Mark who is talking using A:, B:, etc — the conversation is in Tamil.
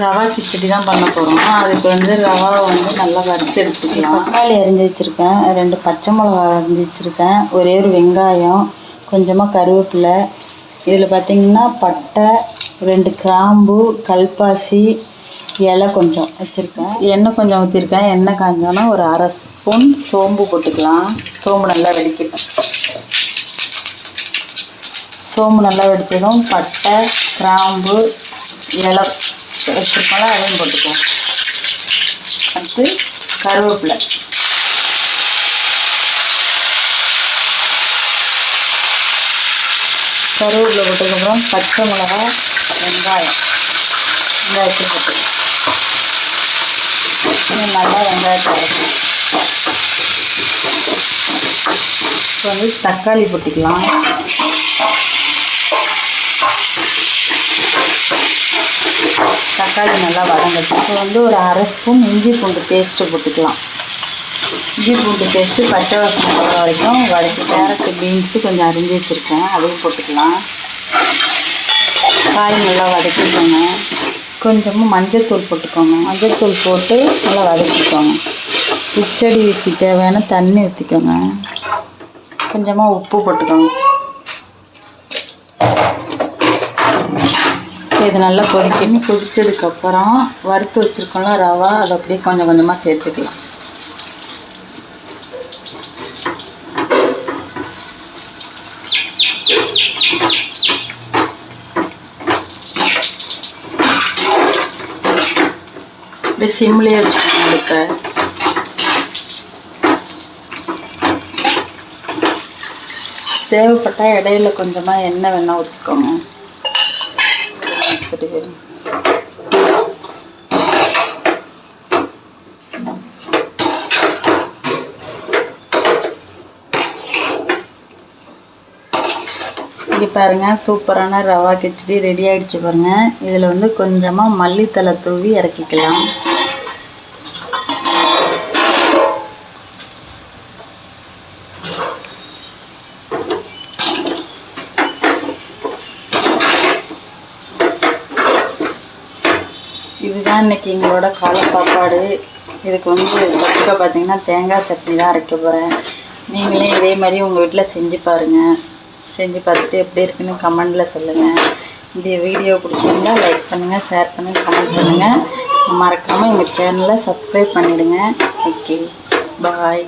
A: ரவா கிச்சடி தான் பண்ண போகிறோம் அதுக்கு வந்து ரவாவை வந்து நல்லா வறுத்து எடுத்துக்கலாம்.
B: தக்காளி அரிஞ்சு வச்சுருக்கேன். ரெண்டு பச்சை மிளகா அரிஞ்சு வச்சுருக்கேன். ஒரே ஒரு வெங்காயம் கொஞ்சமாக கருவேப்பிலை. இதில் பார்த்தீங்கன்னா பட்டை ரெண்டு கிராம்பு கல்பாசி இலை கொஞ்சம் வச்சுருக்கேன்.
A: எண்ணெய் கொஞ்சம் ஊற்றிருக்கேன் எண்ணெய் காஞ்சோன்னா ஒரு அரை ஸ்பூன் சோம்பு போட்டுக்கலாம். சோம்பு நல்லா வெடிக்கட்டும். சோம்பு நல்லா வெடிச்சதும் பட்டை கிராம்பு இலை வச்சுருக்கோம்ல அதையும் போட்டுக்குவோம். அடுத்து கருவேப்பிலை. கருவேப்பிலை போட்டதுக்கப்புறம் பச்சை மிளகா வெங்காயம். வெங்காயத்தை போட்டுக்கலாம் நல்லா வெங்காயத்தை அரைக்கணும். இப்போ வந்து தக்காளி போட்டுக்கலாம். தக்காளி நல்லா வதங்கட்டும். இப்போ வந்து ஒரு அரை ஸ்பூன் இஞ்சி பூண்டு பேஸ்ட்டு போட்டுக்கலாம். இஞ்சி பூண்டு பேஸ்ட்டு பச்சை வாசனை போகிற வரைக்கும் வதக்கி கேரட்டு பீன்ஸு கொஞ்சம் அரிஞ்சு வச்சுருக்கேன். அதுவும் போட்டுக்கலாம். காய் நல்லா வதக்கிக்கோங்க. கொஞ்சமாக மஞ்சத்தூள் போட்டுக்கோங்க. மஞ்சத்தூள் போட்டு நல்லா வதக்கிக்கோங்க. கிச்சடிக்கு தேவையான தண்ணி ஊற்றிக்கோங்க கொஞ்சமாக உப்பு போட்டுக்கோங்க. இது நல்லா கொதிக்கணும் கொதித்ததுக்கப்புறம் வறுத்து வச்சுருக்கோம்ல ரவா அதை அப்படியே கொஞ்சம் கொஞ்சமாக சேர்த்துக்கலாம். அப்படியே சிம்லேயே வச்சுக்கோங்க அடுப்பை. தேவைப்பட்டால் இடையில கொஞ்சமாக எண்ணெய் வேணால் ஊற்றிக்கோங்க சரி சரி இங்கே பாருங்கள் சூப்பரான ரவா கிச்சடி ரெடி ஆயிடுச்சு பாருங்கள் இதில் வந்து கொஞ்சமாக மல்லித்தலை தூவி இறக்கிக்கலாம். இதுதான் இன்னைக்கு எங்களோட காலை சாப்பாடு இதுக்கு வந்து தொட்டுக்க பார்த்தீங்கன்னா தேங்காய் சட்னி தான் அரைக்க போகிறேன் நீங்களே இதே மாதிரி உங்கள் வீட்டில் செஞ்சு பாருங்கள் செஞ்சு பார்த்துட்டு எப்படி இருக்குன்னு கமெண்டில் சொல்லுங்கள் இந்த வீடியோ பிடிச்சிருந்தா லைக் பண்ணுங்கள் ஷேர் பண்ணுங்கள் கமெண்ட் பண்ணுங்கள் மறக்காமல் எங்கள் சேனலை சப்ஸ்கிரைப் பண்ணிவிடுங்க ஓகே பாய்